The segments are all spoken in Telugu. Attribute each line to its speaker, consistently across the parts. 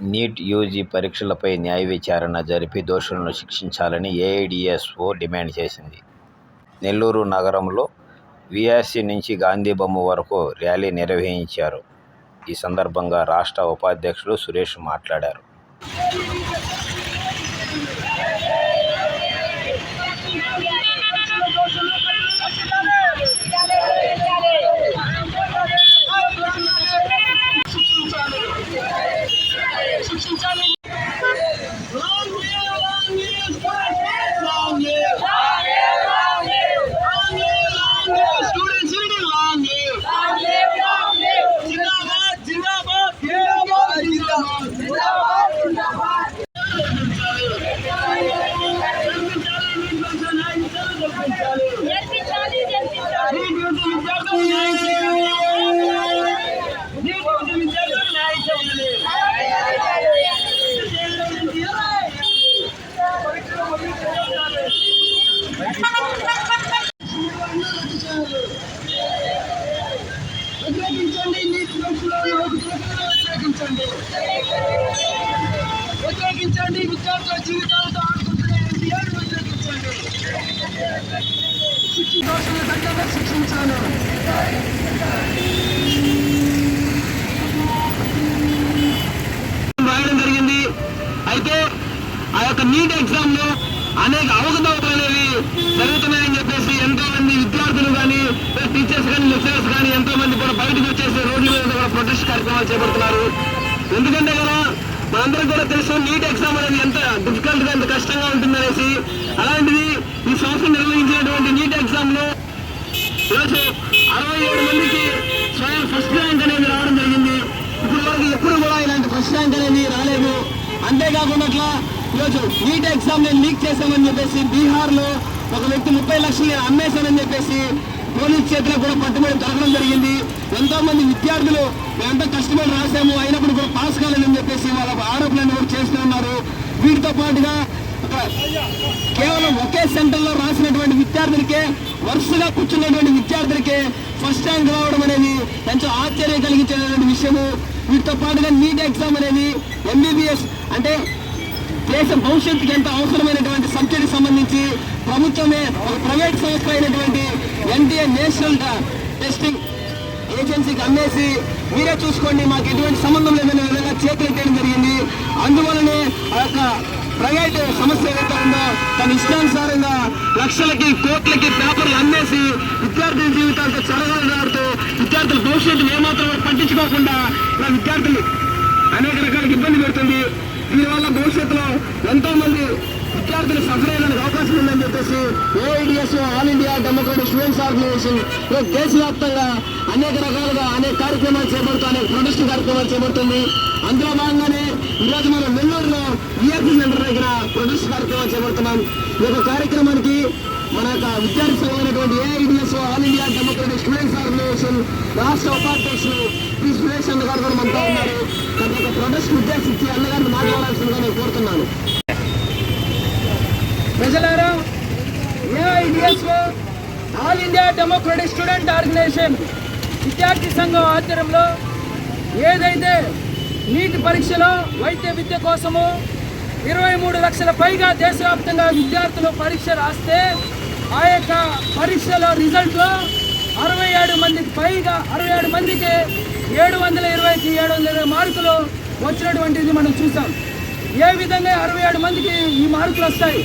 Speaker 1: నీట్ యూజీ పరీక్షలపై న్యాయ విచారణ జరిపి దోషులను శిక్షించాలని ఏఐడిఎస్ఓ డిమాండ్ చేసింది. నెల్లూరు నగరంలో వీఆర్సీ నుంచి గాంధీబొమ్మ వరకు ర్యాలీ నిర్వహించారు. ఈ సందర్భంగా రాష్ట్ర ఉపాధ్యక్షుడు సురేష్ మాట్లాడారు.
Speaker 2: శిక్షణ తగ్గగా రాయడం జరిగింది. అయితే ఆ యొక్క నీట్ ఎగ్జామ్లో అనేక అవకతవకలు అనేవి జరుగుతున్నాయని చెప్పేసి ఎంతో మంది విద్యార్థులు కానీ టీచర్స్ కానీ లెక్చరర్స్ కానీ ఎంతో మంది కూడా బయటకు వచ్చేసి రోడ్ల మీద కూడా ప్రొటెస్ట్ కార్యక్రమాలు చేపడుతున్నారు. ఎందుకంటే కదా మనందరికీ కూడా తెలుసు నీట్ ఎగ్జామ్ అనేది ఎంత డిఫికల్ట్గా ఎంత కష్టంగా ఉంటుందనేసి. అలాంటిది ఈ సంవత్సరం నిర్వహించినటువంటి నీట్ ఎగ్జామ్లో ఈరోజు అరవై ఏడు మందికి స్వయం ఫస్ట్ ర్యాంక్ అనేది రావడం జరిగింది. ఇప్పుడు వరకు ఎప్పుడు కూడా ఇలాంటి ఫస్ట్ ర్యాంక్ అనేది రాలేదు. అంతేకాకుండా అట్లా ఈరోజు నీట్ ఎగ్జామ్ నేను లీక్ చేశామని చెప్పేసి బీహార్లో ఒక వ్యక్తి ముప్పై లక్షలు నేను అమ్మేశానని చెప్పేసి పోలీస్ చేతిలో కూడా పట్టుబడి దొరకడం జరిగింది. ఎంతో మంది విద్యార్థులు మేమంతా కష్టపడి రాసాము అయినప్పుడు కూడా పాస్ కాలేదని చెప్పేసి వాళ్ళ ఆరోపణలు కూడా చేస్తూ ఉన్నారు. వీటితో పాటుగా కేవలం ఒకే సెంటర్లో రాసినటువంటి విద్యార్థులకే వరుసగా కూర్చున్నటువంటి విద్యార్థులకే ఫస్ట్ ర్యాంక్ రావడం అనేది ఎంతో ఆశ్చర్యం కలిగించేటువంటి విషయము. వీటితో పాటుగా నీట్ ఎగ్జామ్ అనేది ఎంబీబీఎస్ అంటే దేశ భవిష్యత్తుకి ఎంత అవసరమైనటువంటి సబ్సిడీ సంబంధించి ప్రభుత్వమే ఒక ప్రైవేట్ సంస్థ అయినటువంటి ఎన్టీఏ నేషనల్ టెస్టింగ్ ఏజెన్సీకి అమ్మేసి మీరే చూసుకోండి మాకు ఎటువంటి సంబంధం లేదనే విధంగా చేతులు జరిగింది. అందువలనే ఆ యొక్క ప్రైవేట్ సమస్య ఏదైతే ఉందో తన ఇష్టానుసారంగా లక్షలకి కోట్లకి పేపర్లు అమ్మేసి విద్యార్థుల జీవితాలతో చెలగాడుతూ విద్యార్థుల భవిష్యత్తు ఏమాత్రం పట్టించుకోకుండా ఇలా విద్యార్థులు అనేక రకాల ఇబ్బంది పెడుతుంది. దీనివల్ల భవిష్యత్తులో ఎంతోమంది విద్యార్థులు సఫర్ అయ్యడానికి అవకాశం ఉందని చెప్పేసి AIDS all India democratic students organisation దేశవ్యాప్తంగా అనేక రకాలుగా అనేక కార్యక్రమాలు చేపడుతూ అనేక ప్రొటెస్ట్ కార్యక్రమాలు చేపడుతుంది. అందులో భాగంగానే ఈరోజు మనం నెల్లూరులో ఈఆర్పీ సెంటర్ దగ్గర ప్రొటెస్ట్ కార్యక్రమాలు చేపడుతున్నాం. ఈ యొక్క కార్యక్రమానికి మన యొక్క విద్యార్థి సంఘమైనటువంటి AIDS all India democratic students organisation రాష్ట్ర ఉపాధ్యక్షులు పి. సురేష్ చంద్ర గారు కూడా మనతో ఉన్నారు. తన యొక్క ప్రొటెస్ట్ ఉద్దేశించి అన్నగారిని మాట్లాడాల్సిందిగా నేను కోరుతున్నాను.
Speaker 3: ప్రజలారా AIDSO all India democratic student organisation విద్యార్థి సంఘం ఆధ్వర్యంలో ఏదైతే నీటి పరీక్షలో వైద్య విద్య కోసము ఇరవై మూడు లక్షల పైగా దేశవ్యాప్తంగా విద్యార్థులు పరీక్ష రాస్తే ఆ యొక్క పరీక్షల రిజల్ట్లో అరవై ఏడు మందికి పైగా అరవై ఏడు మందికి ఏడు వందల ఇరవైకి ఏడు వందల ఇరవై మార్కులు వచ్చినటువంటిది మనం చూసాం. ఏ విధంగా అరవై ఏడు మందికి ఈ మార్కులు వస్తాయి?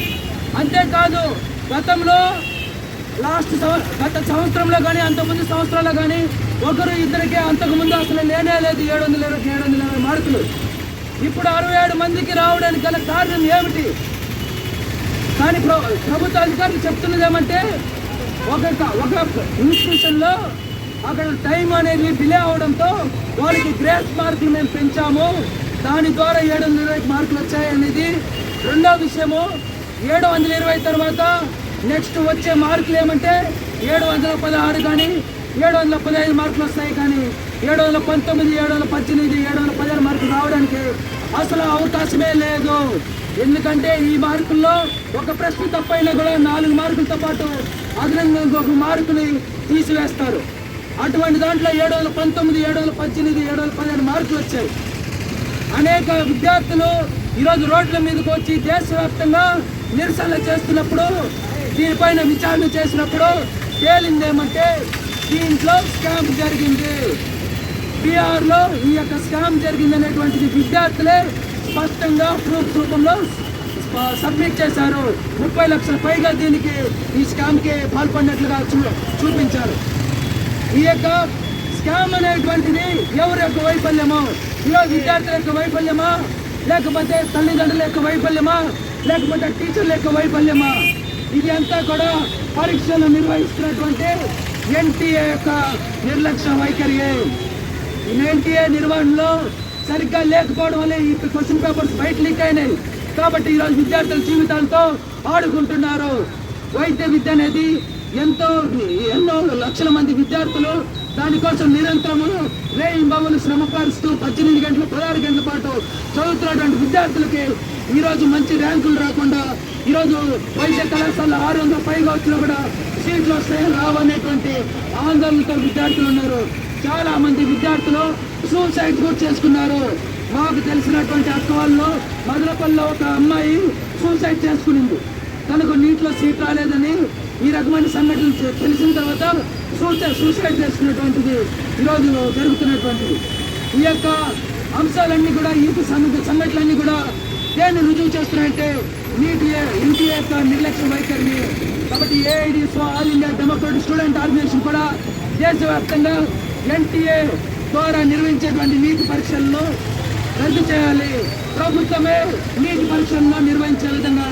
Speaker 3: అంతేకాదు గతంలో లాస్ట్ సంవ- గత సంవత్సరంలో కానీ అంతకుముందు సంవత్సరాల్లో కానీ ఒకరు ఇద్దరికి అంతకుముందు అసలు లేనే లేదు ఏడు వందల ఇరవై ఏడు వందల ఇరవై మార్కులు. ఇప్పుడు అరవై ఏడు మందికి రావడానికి గల కారణం ఏమిటి? కానీ ప్రభుత్వ అధికారులు చెప్తున్నది ఏమంటే ఒక ఒక ఇన్స్టిట్యూషన్లో అక్కడ టైం అనేది డిలే అవడంతో వాళ్ళకి గ్రేస్ మార్కులు మేము పెంచాము. దాని ద్వారా ఏడు వందల ఇరవై మార్కులు వచ్చాయి అనేది రెండో విషయము. ఏడు వందల ఇరవై తర్వాత నెక్స్ట్ వచ్చే మార్కులు ఏమంటే ఏడు వందల పదహారు కానీ ఏడు వందల పదహైదు మార్కులు వస్తాయి కానీ ఏడు వందల పంతొమ్మిది ఏడు వందల పద్దెనిమిది ఏడు వందల పదిహేను మార్కులు రావడానికి అసలు అవకాశమే లేదు. ఎందుకంటే ఈ మార్కుల్లో ఒక ప్రశ్న తప్పైనా కూడా నాలుగు మార్కులతో పాటు అదనంగా ఇంకొక మార్కుని తీసివేస్తారు. అటువంటి దాంట్లో ఏడు వందల పంతొమ్మిది ఏడు వందల పద్దెనిమిది ఏడు వందల పదిహేను మార్కులు వచ్చాయి. అనేక విద్యార్థులు ఈరోజు రోడ్ల మీదకి వచ్చి దేశవ్యాప్తంగా నిరసనలు చేస్తున్నప్పుడు దీనిపైన విచారణ చేసినప్పుడు తేలిందేమంటే దీంట్లో స్కామ్ జరిగింది. బీఆర్లో ఈ యొక్క స్కామ్ జరిగిందనేటువంటిది విద్యార్థులే స్పష్టంగా ప్రూఫ్ రూపంలో సబ్మిట్ చేశారు. ముప్పై లక్షల పైగా దీనికి ఈ స్కామ్కి పాల్పడినట్లుగా చూ చూపించారు. ఈ యొక్క స్కామ్ అనేటువంటిది ఎవరి యొక్క వైఫల్యమో? ఈరోజు విద్యార్థుల యొక్క వైఫల్యమా? లేకపోతే తల్లిదండ్రుల యొక్క వైఫల్యమా? లేకపోతే టీచర్ల యొక్క వైఫల్యమా? ఇది అంతా కూడా పరీక్షలు నిర్వహిస్తున్నటువంటి ఎన్టీఏ యొక్క నిర్లక్ష్య వైఖరియే. ఎన్టీఏ నిర్వహణలో సరిగ్గా లేకపోవడం వల్ల ఈ క్వశ్చన్ పేపర్స్ బయట లీక్ అయినాయి. కాబట్టి ఈరోజు విద్యార్థుల జీవితాలతో ఆడుకుంటున్నారు. వైద్య విద్య అనేది ఎంతో ఎన్నో లక్షల మంది విద్యార్థులు దానికోసం నిరంతరము వేయి బాబులు శ్రమ పద్దెనిమిది గంటలు పదహారు గంటల పాటు చదువుతున్నటువంటి విద్యార్థులకి ఈరోజు మంచి ర్యాంకులు రాకుండా ఈరోజు వైద్య కళాశాల ఆరు వందల పైగా వచ్చినా కూడా సీట్లు వస్తాయి రావనేటువంటి ఆందోళనతో విద్యార్థులు ఉన్నారు. చాలా మంది విద్యార్థులు సూసైడ్ కూడా చేసుకున్నారు. మాకు తెలిసినటువంటి అక్క వాళ్ళు మదనపల్లిలో ఒక అమ్మాయి సూసైడ్ చేసుకునింది. తనకు నీటిలో సీట్ రాలేదని ఈ రకమైన సంఘటనలు తెలిసిన తర్వాత సూసైడ్ సూసైడ్ చేసుకున్నటువంటిది ఈరోజు జరుగుతున్నటువంటిది. ఈ యొక్క అంశాలన్నీ కూడా ఈ సంఘ దేన్ని రుజువు చేస్తున్నాయంటే నీటి ఇంటి యొక్క నిర్లక్ష్య వైఖరిని కాబట్టి AIDS all India democratic student organisation కూడా దేశవ్యాప్తంగా ఎన్టీఏ ద్వారా నిర్వహించేటువంటి నీటి పరీక్షలను రద్దు చేయాలి. ప్రభుత్వమే నీటి పరీక్షలను నిర్వహించే విధంగా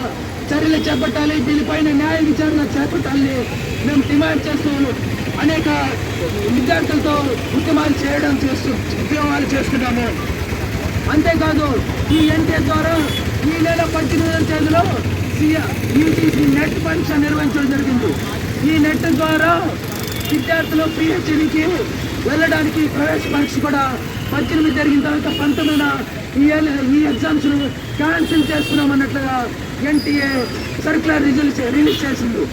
Speaker 3: చర్యలు చేపట్టాలి. దీనిపైన న్యాయ విచారణ చేపట్టాలని మేము డిమాండ్ చేస్తూ అనేక విద్యార్థులతో ఉద్యమాలు చేయడం చేస్తూ ఉద్యమాలు చేస్తున్నాము. అంతేకాదు ఈ ఎన్టీఏ ద్వారా ఈ నెల పద్దెనిమిదవ తేదీలో యూజీసీ నెట్ పరీక్ష నిర్వహించడం జరిగింది. ఈ నెట్ ద్వారా విద్యార్థులు పిహెచ్డికి వెళ్ళడానికి ప్రవేశ పరీక్ష కూడా పద్దెనిమిది జరిగిన తర్వాత పంతొమ్మిదిన ఈ ఈ ఎగ్జామ్స్ను క్యాన్సిల్ చేస్తున్నాం అన్నట్లుగా ఎన్టీఏ సర్క్యులర్ రిజల్ట్స్ రిలీజ్ చేసింది.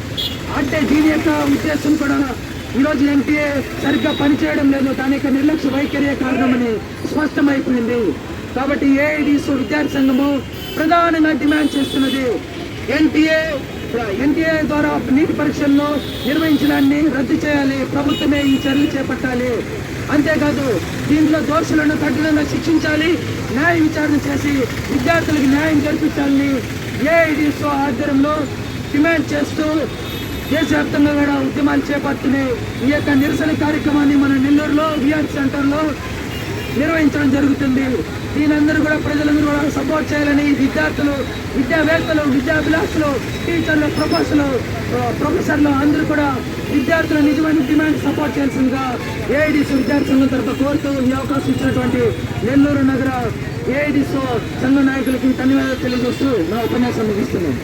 Speaker 3: అంటే దీని యొక్క ఉద్దేశం కూడా ఈరోజు ఎన్టీఏ సరిగ్గా పనిచేయడం లేదు. దాని యొక్క నిర్లక్ష్య వైఖరియే కారణమని స్పష్టమైపోయింది. కాబట్టి ఏఐడిస్ విద్యార్థి సంఘము ప్రధానంగా డిమాండ్ చేస్తున్నది. ఎన్టీఏ ఎన్టీఏ ద్వారా నీటి పరీక్షలను నిర్వహించడాన్ని రద్దు చేయాలి. ప్రభుత్వమే ఈ చర్యలు చేపట్టాలి. అంతేకాదు దీంట్లో దోషులను కఠినంగా శిక్షించాలి. న్యాయ విచారణ చేసి విద్యార్థులకు న్యాయం జరిపించాలని ఏఐడిసో ఆధ్వర్యంలో డిమాండ్ చేస్తూ దేశవ్యాప్తంగా కూడా ఉద్యమాలు చేపడుతున్నాయి. ఈ యొక్క నిరసన కార్యక్రమాన్ని మన నెల్లూరులో విఆర్ సెంటర్లో నిర్వహించడం జరుగుతుంది. దీనందరూ కూడా ప్రజలందరూ కూడా సపోర్ట్ చేయాలని విద్యార్థులు విద్యావేత్తలు విద్యాభిలాషులు టీచర్లు ప్రొఫెసర్లు ప్రొఫెసర్లు అందరూ కూడా విద్యార్థుల నిజమైన డిమాండ్ సపోర్ట్ చేయాల్సిందిగా ఏఐడిసి విద్యార్థి సంఘం తరఫు కోరుతూ ఈ అవకాశం ఇచ్చినటువంటి నెల్లూరు నగర ఏఐడిస్ సంఘ నాయకులకి ధన్యవాదాలు తెలియజేస్తూ నా ఉపన్యాసం ముగిస్తున్నాను.